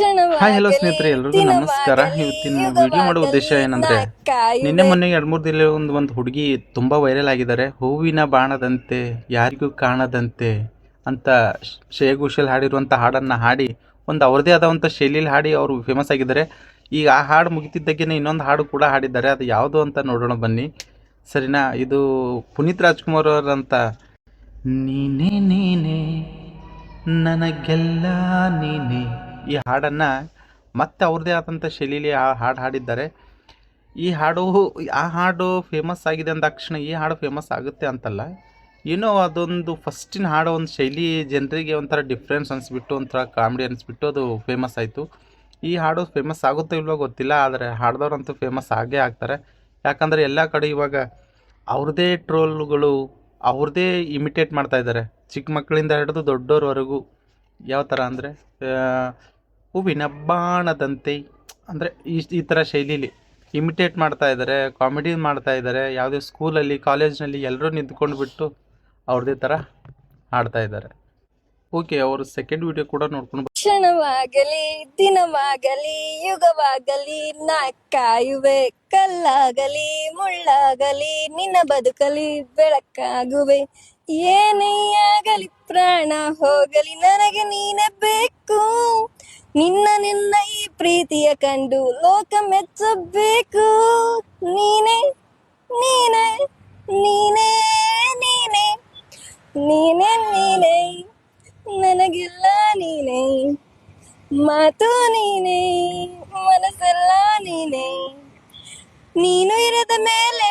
Hi hello ಸ್ನೇಹಿತರೆ ಎಲ್ರಿಗೂ ನಮಸ್ಕಾರ. ಇವತ್ತಿನ ವಿಡಿಯೋ ಮಾಡೋ ಉದ್ದೇಶ ಏನಂದ್ರೆ ನಿನ್ನೆ ಮೊನ್ನೆ ಎರಡು ಮೂರು ದಿನ ಒಂದು ಒಂದು ಹುಡುಗಿ ತುಂಬಾ ವೈರಲ್ ಆಗಿದ್ದಾರೆ. ಹೂವಿನ ಬಾಣದಂತೆ ಯಾರಿಗೂ ಕಾಣದಂತೆ ಅಂತ ಶ್ರೇಯ ಹಾಡಿರುವಂತ ಹಾಡಿರುವಂಥ ಹಾಡನ್ನ ಹಾಡಿ ಒಂದು ಅವ್ರದೇ ಆದಂಥ ಶೈಲಿಯಲ್ಲಿ ಹಾಡಿ ಅವರು ಫೇಮಸ್ ಆಗಿದ್ದಾರೆ. ಈಗ ಆ ಹಾಡು ಮುಗಿತಿದ್ದಾಗೇನೆ ಇನ್ನೊಂದು ಹಾಡು ಕೂಡ ಹಾಡಿದ್ದಾರೆ. ಅದು ಯಾವುದು ಅಂತ ನೋಡೋಣ ಬನ್ನಿ. ಸರಿನಾ? ಇದು ಪುನೀತ್ ರಾಜ್ಕುಮಾರ್ ಅವರಂತ ನೀನೇ ನೀನೇ ನನಗೆಲ್ಲ ನೀನೆ. ಈ ಹಾಡನ್ನು ಮತ್ತೆ ಅವ್ರದ್ದೇ ಆದಂಥ ಶೈಲಿಯಲ್ಲಿ ಆ ಹಾಡು ಹಾಡಿದ್ದಾರೆ. ಈ ಹಾಡು, ಆ ಹಾಡು ಫೇಮಸ್ ಆಗಿದೆ ಅಂದ ತಕ್ಷಣ ಈ ಹಾಡು ಫೇಮಸ್ ಆಗುತ್ತೆ ಅಂತಲ್ಲ. ಏನೋ ಅದೊಂದು ಫಸ್ಟಿನ ಹಾಡು ಒಂದು ಶೈಲಿ, ಜನರಿಗೆ ಒಂಥರ ಡಿಫ್ರೆನ್ಸ್ ಅನಿಸ್ಬಿಟ್ಟು, ಒಂಥರ ಕಾಮಿಡಿ ಅನಿಸ್ಬಿಟ್ಟು ಅದು ಫೇಮಸ್ ಆಯಿತು. ಈ ಹಾಡು ಫೇಮಸ್ ಆಗುತ್ತೋ ಇಲ್ವೋ ಗೊತ್ತಿಲ್ಲ, ಆದರೆ ಹಾಡ್ದವ್ರಂತೂ ಫೇಮಸ್ ಆಗೇ ಆಗ್ತಾರೆ. ಯಾಕಂದರೆ ಎಲ್ಲ ಕಡೆ ಇವಾಗ ಅವ್ರದ್ದೇ ಟ್ರೋಲ್ಗಳು ಅವ್ರದ್ದೇ ಇಮಿಟೇಟ್ ಮಾಡ್ತಾ ಇದ್ದಾರೆ. ಚಿಕ್ಕ ಮಕ್ಕಳಿಂದ ಹಿಡಿದು ದೊಡ್ಡೋರವರೆಗೂ. ಯಾವ ಥರ ಅಂದರೆ ಹೂವಿನ ಬಾಣದಂತೆ, ಅಂದರೆ ಈ ಈ ಥರ ಶೈಲಿಲಿ ಇಮಿಟೇಟ್ ಮಾಡ್ತಾ ಇದ್ದಾರೆ ಕಾಮಿಡಿ ಮಾಡ್ತಾ ಇದ್ದಾರೆ ಯಾವುದೇ ಸ್ಕೂಲಲ್ಲಿ ಕಾಲೇಜ್ನಲ್ಲಿ ಎಲ್ಲರೂ ನಿಂತ್ಕೊಂಡು ಬಿಟ್ಟು ಅವ್ರದ್ದೇ ಥರ ಹಾಡ್ತಾ ಇದ್ದಾರೆ ಓಕೆ, ಅವರು ಸೆಕೆಂಡ್ ವಿಡಿಯೋ ಕೂಡ ನೋಡ್ಕೊಂಡು ಕ್ಷಣವಾಗಲಿ, ದಿನವಾಗಲಿ, ಯುಗವಾಗಲಿ ನಾ ಕಾಯುವೆ ಕಲ್ಲಾಗಲಿ, ಮುಳ್ಳಾಗಲಿ, ನಿನ್ನ ಬದುಕಲಿ ಬೆಳಕಾಗುವೆ. ಏನೇ ಆಗಲಿ ಪ್ರಾಣ ಹೋಗಲಿ, ನನಗೆ ನೀನೇ ಬೇಕು. ನಿನ್ನ ನಿನ್ನ ಈ ಪ್ರೀತಿಯ ಕಂಡು ಲೋಕ ಮೆಚ್ಚಬೇಕು. ನೀನೇ ನೀನೇ ನೀನೇ ನೀನೇ. ನೀನೇ ನೀನೇ. ನನಗೆಲ್ಲ ನೀನೇ. ಮಾತು ನೀನೇ, ಮನಸ್ಸೆಲ್ಲ ನೀನೇ. ನೀನು ಇರದ ಮೇಲೆ